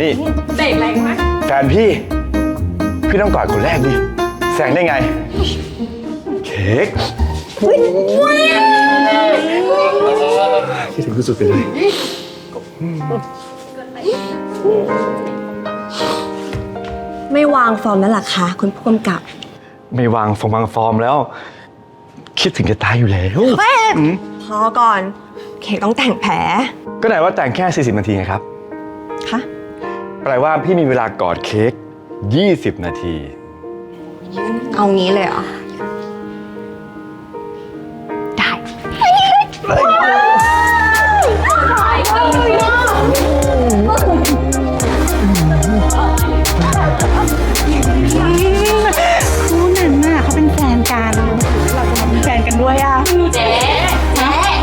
นี่เบรกแรงไหมแฟนพี่ พี่ต้องกอดคนแรกดิแซงได้ไง เค้กคิดถึงที่สุดไปเลยไม่วางฟอร์มแล้วล่ะคะคุณผู้กำกับไม่วางฟองวางฟอร์มแล้ว คิดถึงจะตายอยู่แล้วเฮ้ยพอก่อน เค้กต้องแต่งแผล ก็ไหนว่าแต่งแค่ 40 นาทีไงครับคะ แปลว่าพี่มีเวลากอดเค้ก20 นาที เอางี้เลยเหรอ ได้ คู่นั้นน่ะเขาเป็นแฟนกัน เราจะมาเป็นแฟนกันด้วยอะ เจ๊